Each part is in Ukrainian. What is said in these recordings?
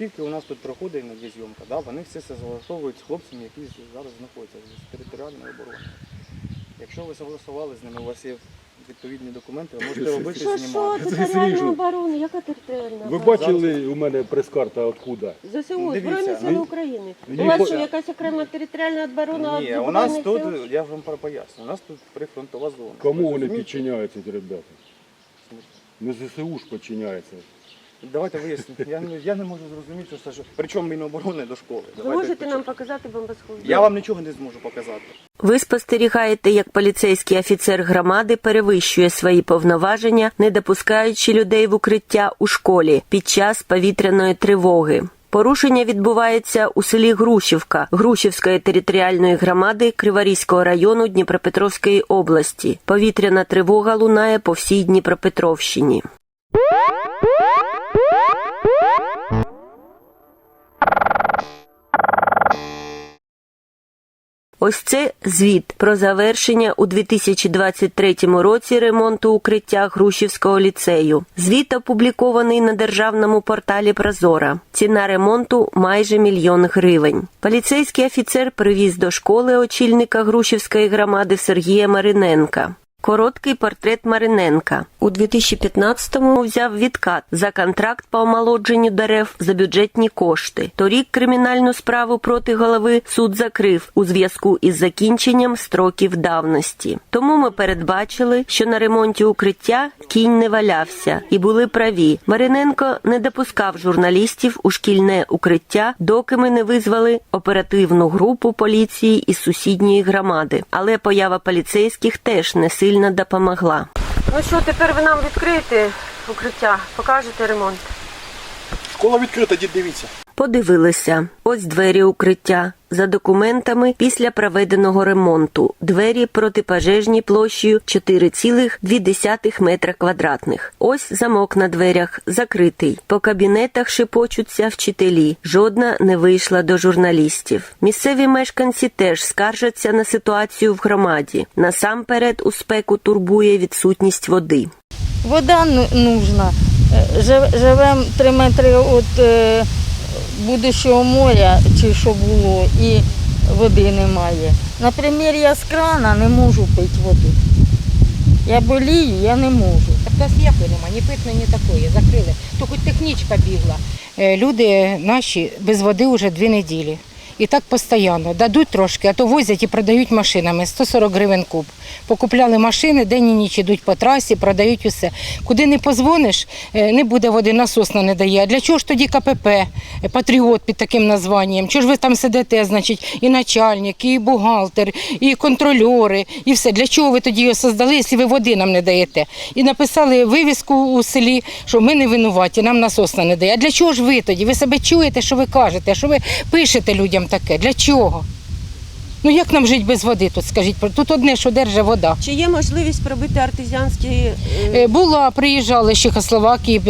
оскільки у нас тут проходить іноді зйомка, да, вони все це согласовують з хлопцями, які зараз знаходяться з територіальної оборони. Якщо ви согласували з ними, у вас є відповідні документи, ви можете робити Що, що, знімати. територіальна оборона, яка територіальна Ви оборона? бачили у мене прес-карта откуда? ЗСУ, Дивіться, Збройні Сили ну, України. ну, У вас що, якась окрема територіальна оборона Ні, від у нас Збройних тут, сил? я ж вам поясню, у нас тут прифронтова зона. Кому вони Розумієте? підчиняються, ці ребята? Не ЗСУ ж підчиняється. Давайте вияснимо. Я, не- я не можу зрозуміти, що це ж. Причому Міноборони до школи. Ви Давайте можете нам показати бомбосховище? Я вам нічого не зможу показати. Ви спостерігаєте, як поліцейський офіцер громади перевищує свої повноваження, не допускаючи людей в укриття у школі під час повітряної тривоги. Порушення відбувається у селі Грушівка Грушівської територіальної громади Криворізького району Дніпропетровської області. Повітряна тривога лунає по всій Дніпропетровщині. Ось це звіт про завершення у 2023 році ремонту укриття Грушівського ліцею. Звіт опублікований на державному порталі Прозора. Ціна ремонту майже мільйон гривень. Поліцейський офіцер привіз до школи очільника Грушівської громади Сергія Мариненка. Короткий портрет Мариненка у 2015-му взяв відкат за контракт по омолодженню дерев за бюджетні кошти. Торік кримінальну справу проти голови суд закрив у зв'язку із закінченням строків давності. Тому ми передбачили, що на ремонті укриття кінь не валявся, і були праві. Мариненко не допускав журналістів у шкільне укриття, доки ми не визвали оперативну групу поліції із сусідньої громади. Але поява поліцейських теж не сильно допомогла. Ну що, тепер ви нам відкриєте укриття, покажете ремонт? Школа відкрита, дід дивіться. Подивилися. Ось двері укриття. За документами після проведеного ремонту. Двері протипожежні площею 4,2 метра квадратних. Ось замок на дверях закритий. По кабінетах шепочуться вчителі. Жодна не вийшла до журналістів. Місцеві мешканці теж скаржаться на ситуацію в громаді. Насамперед у спеку турбує відсутність води. Вода ну- нужна. Е, жив- Живемо три метри від е, будущого моря, чи що було, і води немає. Наприклад, я з крана не можу пити воду. Я болію, я не можу. Так нас ніякої немає, ні питної, ні такої. Закрили. То хоч технічка бігла. Е, Люди наші без води вже дві неділі. І так постійно. Дадуть трошки, а то возять і продають машинами 140 гривень куб. Покупляли машини, день і ніч ідуть по трасі, продають усе. Куди не позвониш, е, не буде води, насосна не дає. А для чого ж тоді КПП, е, патріот під таким названням? Чого ж ви там сидите, значить, і начальник, і бухгалтер, і контрольори, і все. Для чого ви тоді його создали, якщо ви води нам не даєте? І написали вивіску у селі, що ми не винуваті, нам насосна не дає. А для чого ж ви тоді? Ви себе чуєте, що ви кажете, що ви пишете людям таке? Для чого? Ну як нам жити без води тут, скажіть? Тут одне, що держить вода. Чи є можливість пробити артезіанські... е, Е, Була, приїжджали з Чехословакії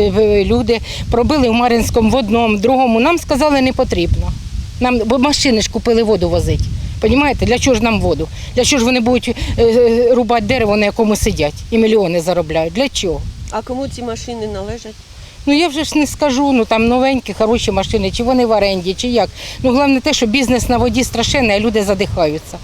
люди, пробили в Мар'їнському в одному, в другому. Нам сказали, не потрібно. Нам, бо машини ж купили воду возити. Понімаєте, для чого ж нам воду? Для чого ж вони будуть е, рубати дерево, на якому сидять і мільйони заробляють? Для чого? А кому ці машини належать? Ну я вже ж не скажу, ну там новенькі, хороші машини, чи вони в оренді, чи як. Ну головне те, що бізнес на воді страшенний, а люди задихаються.